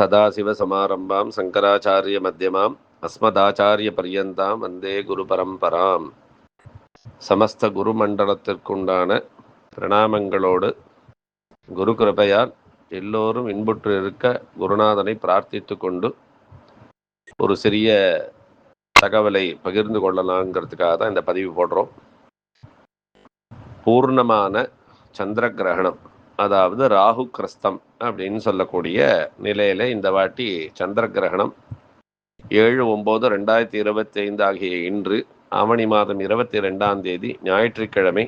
சதாசிவசமாரம்பாம் சங்கராச்சாரிய மத்தியமாம் அஸ்மதாச்சாரிய பரியந்தாம் வந்தே குரு பரம்பராம் சமஸ்த குரு மண்டலத்திற்குண்டான பிரணாமங்களோடு குரு கிருபையால் எல்லோரும் இன்புற்று இருக்க குருநாதனை பிரார்த்தித்து கொண்டு ஒரு சிறிய தகவலை பகிர்ந்து கொள்ளலாங்கிறதுக்காக தான் இந்த பதிவு போடுறோம். பூர்ணமான சந்திர கிரகணம் அதாவது ராகு கிரஸ்தம் அப்படின்னு சொல்லக்கூடிய நிலையில இந்த வாட்டி சந்திர கிரகணம் ஏழு ஒம்பது ரெண்டாயிரத்தி இருபத்தி ஐந்து ஆகிய இன்று ஆவணி மாதம் இருபத்தி ரெண்டாம் தேதி ஞாயிற்றுக்கிழமை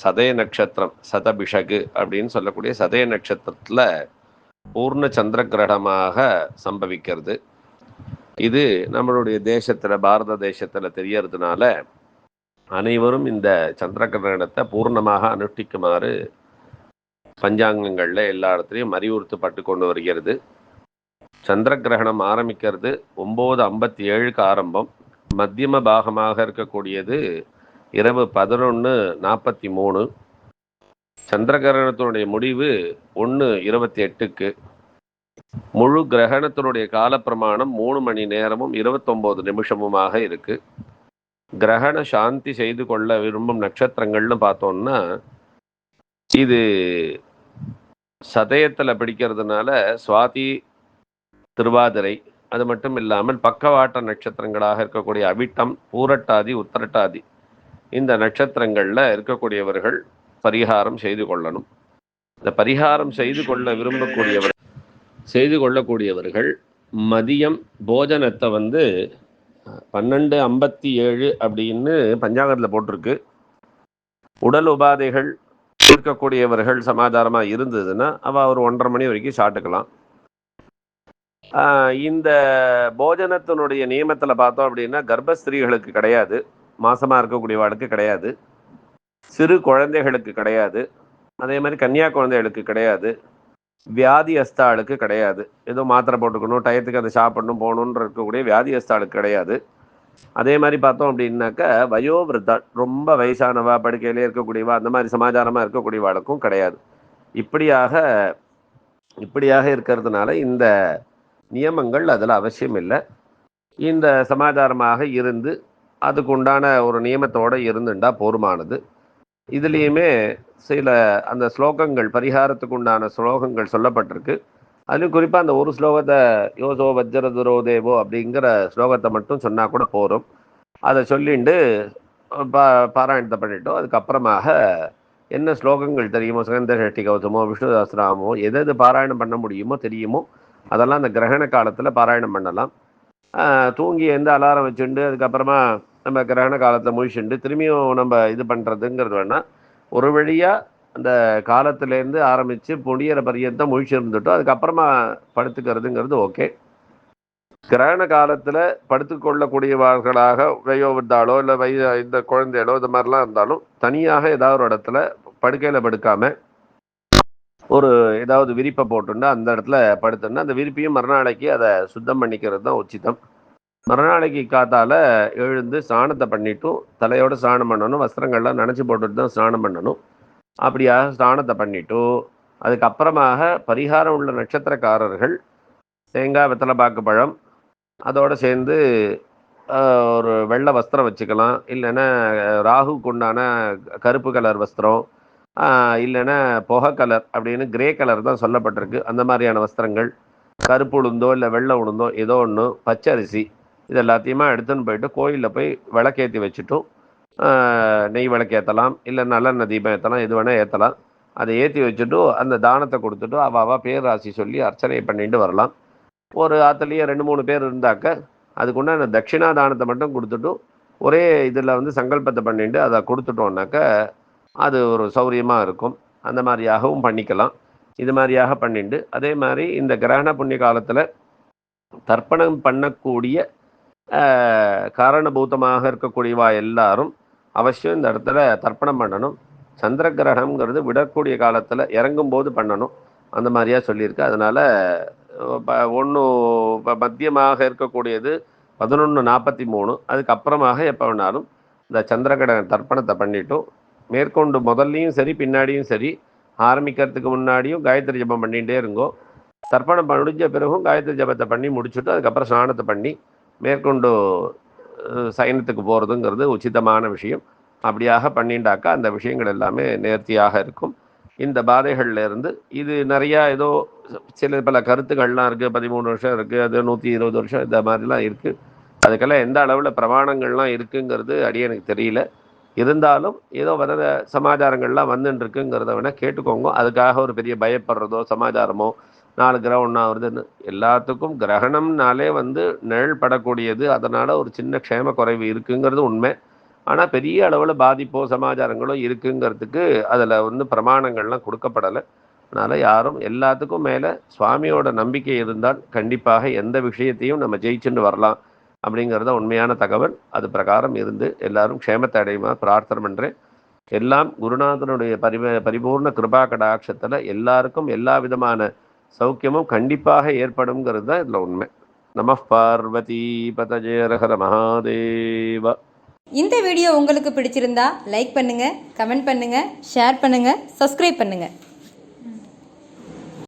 சதய நட்சத்திரம் சதபிஷகு அப்படின்னு சொல்லக்கூடிய சதய நட்சத்திரத்தில் பூர்ண சந்திர கிரகணமாக சம்பவிக்கிறது. இது நம்மளுடைய தேசத்தில் பாரத தேசத்தில் தெரியறதுனால அனைவரும் இந்த சந்திர கிரகணத்தை பூர்ணமாக அனுஷ்டிக்குமாறு பஞ்சாங்கங்களில் எல்லா இடத்துலையும் அறிவுறுத்தப்பட்டு கொண்டு வருகிறது. சந்திர கிரகணம் ஆரம்பிக்கிறது. ஒம்பது ஐம்பத்தி ஏழுக்கு ஆரம்பம். மத்தியம பாகமாக இருக்கக்கூடியது இரவு பதினொன்று நாற்பத்தி மூணு சந்திர கிரகணத்தினுடைய முடிவு ஒன்று இருபத்தி எட்டுக்கு முழு கிரகணத்தினுடைய காலப்பிரமாணம் மூணு மணி நேரமும் இருபத்தொம்போது நிமிஷமுமாக இருக்கு. கிரகண சாந்தி செய்து கொள்ள விரும்பும் நட்சத்திரங்கள்னு பார்த்தோம்னா இது சதயத்தில் பிடிக்கிறதுனால சுவாதி திருவாதிரை அது மட்டும் இல்லாமல் பக்கவாட்ட நட்சத்திரங்களாக இருக்கக்கூடிய அவிட்டம் பூரட்டாதி உத்தரட்டாதி இந்த நட்சத்திரங்களில் இருக்கக்கூடியவர்கள் பரிகாரம் செய்து கொள்ளணும். இந்த பரிகாரம் செய்து கொள்ள விரும்பக்கூடியவர் செய்து கொள்ளக்கூடியவர்கள் மதியம் போஜனத்தை வந்து பன்னெண்டு ஐம்பத்தி ஏழு அப்படின்னு பஞ்சாங்கத்தில் போட்டிருக்கு. உடல் உபாதைகள் இருக்கக்கூடியவர்கள் சமாதானமாக இருந்ததுன்னா அவள் ஒரு ஒன்றரை மணி வரைக்கும் சாப்பிட்டுக்கலாம் இந்த போஜனத்தினுடைய நியமத்தில் பார்த்தோம் அப்படின்னா கர்ப்பஸ்திரீகளுக்கு கிடையாது. மாசமாக இருக்கக்கூடியவாளுக்கு கிடையாது. சிறு குழந்தைகளுக்கு கிடையாது. அதே மாதிரி கன்னியா குழந்தைகளுக்கு கிடையாது. வியாதி அஸ்தாளுக்கு கிடையாது. ஏதோ மாத்திரை போட்டுக்கணும் டயத்துக்கு அதை சாப்பிடணும் போகணுன்ற இருக்கக்கூடிய வியாதி அஸ்தாளுக்கு கிடையாது. அதே மாதிரி பார்த்தோம் அப்படின்னாக்கா வயோவிருத்தா ரொம்ப வயசானவா படுக்கையிலே இருக்கக்கூடியவா அந்த மாதிரி சமாச்சாரமாக இருக்கக்கூடியவாளுக்கும் கிடையாது. இப்படியாக இப்படியாக இருக்கிறதுனால இந்த நியமங்கள் அதில் அவசியம் இல்லை. இந்த சமாச்சாரமாக இருந்து அதுக்கு உண்டான ஒரு நியமத்தோடு இருந்துண்டா போருமானது இதுலேயுமே சில அந்த ஸ்லோகங்கள் பரிகாரத்துக்கு உண்டான ஸ்லோகங்கள் சொல்லப்பட்டிருக்கு. அதுலேயும் குறிப்பாக அந்த ஒரு ஸ்லோகத்தை யோசோ வஜ்ர துரோதேவோ அப்படிங்கிற ஸ்லோகத்தை மட்டும் சொன்னால் கூட போகும் அதை சொல்லிண்டு பா பாராயணத்தை பண்ணிட்டோம். அதுக்கப்புறமாக என்ன ஸ்லோகங்கள் தெரியுமோ சுகந்த சஷ்டி கௌதமோ விஷ்ணு சாஸ்திராமோ எது எது பாராயணம் பண்ண முடியுமோ தெரியுமோ அதெல்லாம் அந்த கிரகண காலத்தில் பாராயணம் பண்ணலாம். தூங்கி எந்த அலாரம் வச்சுண்டு அதுக்கப்புறமா நம்ம கிரகண காலத்தை முழிச்சுண்டு திரும்பியும் நம்ம இது பண்ணுறதுங்கிறது வேணால் ஒரு வழியாக அந்த காலத்துலேருந்து ஆரம்பித்து முடியிற பரியந்தான் முழிச்சு இருந்துட்டோம் அதுக்கப்புறமா படுத்துக்கிறதுங்கிறது ஓகே. கிரகண காலத்தில் படுத்துக்கொள்ளக்கூடியவர்களாக வயோவிருந்தாலோ இல்லை வய இந்த குழந்தைகளோ இது மாதிரிலாம் இருந்தாலும் தனியாக ஏதாவது ஒரு இடத்துல படுக்கையில் படுக்காமல் ஒரு ஏதாவது விரிப்பை போட்டுன்னா அந்த இடத்துல படுத்துன்னா அந்த விரிப்பையும் மறுநாளைக்கு அதை சுத்தம் பண்ணிக்கிறது தான் உச்சிதம். மறுநாளைக்கு காத்தால எழுந்து சாணத்தை பண்ணிட்டும் தலையோட சாணம் பண்ணணும் வஸ்திரங்கள்லாம் நினச்சி போட்டுட்டு தான் ஸ்நானம் பண்ணணும். அப்படியாக ஸ்நானத்தை பண்ணிட்டு அதுக்கப்புறமாக பரிகாரம் உள்ள நட்சத்திரக்காரர்கள் தேங்காய் வெத்தலைப்பாக்கு பழம் அதோடு சேர்ந்து ஒரு வெள்ளை வஸ்திரம் வச்சுக்கலாம். இல்லைன்னா ராகுக்கு உண்டான கருப்பு கலர் வஸ்திரம் இல்லைன்னா புகை கலர் அப்படின்னு கிரே கலர் தான் சொல்லப்பட்டிருக்கு. அந்த மாதிரியான வஸ்திரங்கள் கருப்பு உளுந்தோ இல்லை வெள்ளை உளுந்தோ ஏதோ ஒன்று பச்சரிசி இது எல்லாத்தையுமே எடுத்துன்னு போயிட்டு கோயிலில் போய் விளக்கேற்றி வச்சுட்டும். நெய் விளக்கேற்றலாம் இல்லை நல்லெண்ணெய் தீபம் ஏற்றலாம் எது வேணால் ஏற்றலாம் அதை ஏற்றி வச்சுட்டு அந்த தானத்தை கொடுத்துட்டு அவள் அவள் பேர் ராசி சொல்லி அர்ச்சனை பண்ணிட்டு வரலாம். ஒரு ஆற்றுலேயே ரெண்டு மூணு பேர் இருந்தாக்க அதுக்குண்டான தட்சிணா தானத்தை மட்டும் கொடுத்துட்டு ஒரே இதில் வந்து சங்கல்பத்தை பண்ணிட்டு அதை கொடுத்துட்டோம்னாக்க அது ஒரு சௌரியமாக இருக்கும். அந்த மாதிரியாகவும் பண்ணிக்கலாம். இது மாதிரியாக பண்ணிட்டு அதே மாதிரி இந்த கிரகண புண்ணிய காலத்தில் தர்ப்பணம் பண்ணக்கூடிய காரணபூதமாக இருக்கக்கூடியவா எல்லாரும் அவசியம் இந்த இடத்துல தர்ப்பணம் பண்ணணும். சந்திர கிரகணம்ங்கிறது விடக்கூடிய காலத்தில் இறங்கும் போது பண்ணணும். அந்த மாதிரியா சொல்லியிருக்கு. அதனால் ஒன்று மத்தியமாக இருக்கக்கூடியது பதினொன்று நாற்பத்தி மூணு. அதுக்கப்புறமாக எப்போ வேணாலும் இந்த சந்திரகிரகண தர்ப்பணத்தை பண்ணிட்டும். மேற்கொண்டு முதல்லையும் சரி பின்னாடியும் சரி ஆரம்பிக்கிறதுக்கு முன்னாடியும் காயத்ரி ஜபம் பண்ணிகிட்டே இருங்கோ. தர்ப்பணம் முடிஞ்ச பிறகும் காயத்ரி ஜபத்தை பண்ணி முடிச்சுட்டு அதுக்கப்புறம் ஸ்நானத்தை பண்ணி மேற்கொண்டு சயனத்துக்கு போகிறதுங்கிறது உச்சிதமான விஷயம். அப்படியாக பண்ணிண்டாக்கா அந்த விஷயங்கள் எல்லாமே நேர்த்தியாக இருக்கும். இந்த பாதைகளில் இருந்து இது நிறையா ஏதோ சில பல கருத்துக்கள்லாம் இருக்குது பதிமூணு வருஷம் இருக்குது அது நூற்றி இருபது வருஷம் இந்த மாதிரிலாம் இருக்குது அதுக்கெல்லாம் எந்த அளவில் பிரமாணங்கள்லாம் இருக்குங்கிறது அடியனுக்கு தெரியல. இருந்தாலும் ஏதோ வர சமாச்சாரங்கள்லாம் வந்துன்னு இருக்குங்கிறத வேணால் கேட்டுக்கோங்க. அதுக்காக ஒரு பெரிய பயப்படுறதோ சமாச்சாரமோ நாலு கிரகம் ஒன்றா வருதுன்னு. எல்லாத்துக்கும் கிரகணம்னாலே வந்து நிழல் படக்கூடியது. அதனால் ஒரு சின்ன க்ஷேம குறைவு இருக்குங்கிறது உண்மை. ஆனால் பெரிய அளவில் பாதிப்போ சமாச்சாரங்களோ இருக்குங்கிறதுக்கு அதில் வந்து பிரமாணங்கள்லாம் கொடுக்கப்படலை. அதனால் யாரும் எல்லாத்துக்கும் மேலே சுவாமியோட நம்பிக்கை இருந்தால் கண்டிப்பாக எந்த விஷயத்தையும் நம்ம ஜெயிச்சுட்டு வரலாம் அப்படிங்கிறத உண்மையான தகவல். அது பிரகாரம் இருந்து எல்லாரும் க்ஷேமத்தை அடையுமா பிரார்த்தனை பண்ணுறேன் எல்லாம் குருநாதனுடைய பரிப பரிபூர்ண கிருபா கடாட்சத்தில் எல்லாருக்கும் எல்லா விதமான சௌக்கியமும் கண்டிப்பாக ஏற்படுங்கிறது தான் இதில் உண்மை. நம பார்வதி பதஜேரஹர மகாதேவ. இந்த வீடியோ உங்களுக்கு பிடிச்சிருந்தா லைக் பண்ணுங்க கமெண்ட் பண்ணுங்க ஷேர் பண்ணுங்க சப்ஸ்கிரைப் பண்ணுங்க.